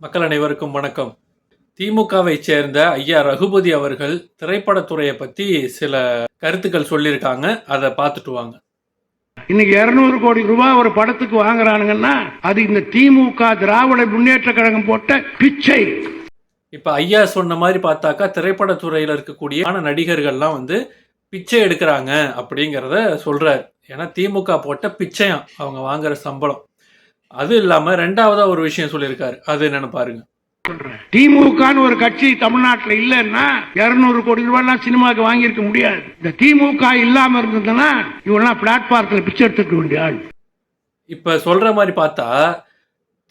மக்கள் அனைவருக்கும் வணக்கம். திமுகவை சேர்ந்த ஐயா ரகுபதி அவர்கள் திரைப்படத்துறையை பத்தி சில கருத்துக்கள் சொல்லியிருக்காங்க. அதை பார்த்துட்டு வாங்க. இன்னைக்கு இருநூறு கோடி ரூபாய் ஒரு படத்துக்கு வாங்குறானுங்கன்னா அது இந்த திமுக திராவிட முன்னேற்ற கழகம் போட்ட பிச்சை. இப்ப ஐயா சொன்ன மாதிரி பார்த்தாக்கா திரைப்படத்துறையில இருக்கக்கூடிய நடிகர்கள்லாம் வந்து பிச்சை எடுக்கிறாங்க அப்படிங்கிறத சொல்றாரு. ஏன்னா திமுக போட்ட பிச்சையாம் அவங்க வாங்குற சம்பளம். அது இல்லாம ரெண்டாவதா ஒரு விஷயம் சொல்லியிருக்காரு. அது என்னன்னு பாருங்க. திமுகன்னு ஒரு கட்சி தமிழ்நாட்டுல இல்லைன்னா இருநூறு கோடி ரூபாய் சினிமாக்கு வாங்கியிருக்க முடியாது. இந்த திமுக இல்லாம இருந்ததுன்னா இவெல்லாம் பிளாட்பாரத்தில் பிச்சை எடுத்துக்க வேண்டிய ஆள். இப்ப சொல்ற மாதிரி பார்த்தா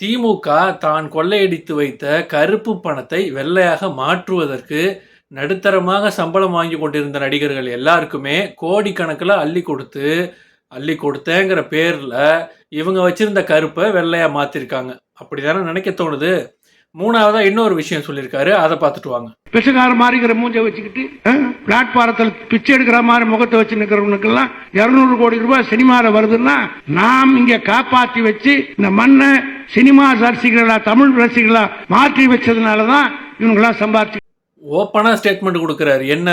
திமுக தான் கொள்ளையடித்து வைத்த கருப்பு பணத்தை வெள்ளையாக மாற்றுவதற்கு நடுத்தரமாக சம்பளம் வாங்கி கொண்டிருந்த நடிகர்கள் எல்லாருக்குமே கோடிக்கணக்கில் அள்ளி கொடுத்து அள்ளி கொடுத்தேங்கிற பேர்ல இவங்க வச்சிருந்த கருப்பை வெள்ளையா மாத்திருக்காங்க. அப்படிதானே நினைக்க தோணுது? மூணாவதா இன்னொரு விஷயம் சொல்லியிருக்காரு. அதை பார்த்துட்டு வாங்க. பிச்சைக்கார மாதிரிங்கிற மூஞ்ச வச்சுக்கிட்டு பிளாட்பாரத்தில் பிச்சை எடுக்கிற மாதிரி முகத்தை வச்சு நிக்கிறவனுக்கெல்லாம் இருநூறு கோடி ரூபாய் சினிமால வருதுன்னா நாம் இங்க காப்பாத்தி வச்சு இந்த மண்ணை சினிமா ரசிகர்களா தமிழ் ரசிகர்களா மாற்றி வச்சதுனாலதான் இவங்கெல்லாம் சம்பாதிச்சு ஓப்பனா ஸ்டேட்மெண்ட் கொடுக்கிறாரு. என்ன?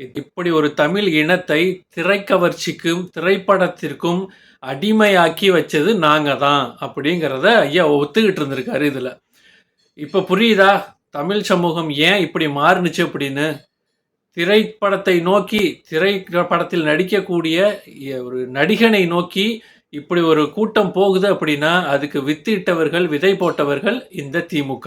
இப்படி ஒரு தமிழ் இனத்தை திரைக்கவர்ச்சிக்கும் திரைப்படத்திற்கும் அடிமையாக்கி வச்சது நாங்கள் தான் அப்படிங்கிறத ஐயா ஒத்துக்கிட்டு இருந்திருக்காரு இதில். இப்போ புரியுதா? தமிழ் சமூகம் ஏன் இப்படி மாறுனுச்சு அப்படின்னு? திரைப்படத்தை நோக்கி திரைப்படத்தில் நடிக்கக்கூடிய ஒரு நடிகனை நோக்கி இப்படி ஒரு கூட்டம் போகுது அப்படின்னா அதுக்கு வித்திட்டவர்கள் விதை போட்டவர்கள் இந்த திமுக.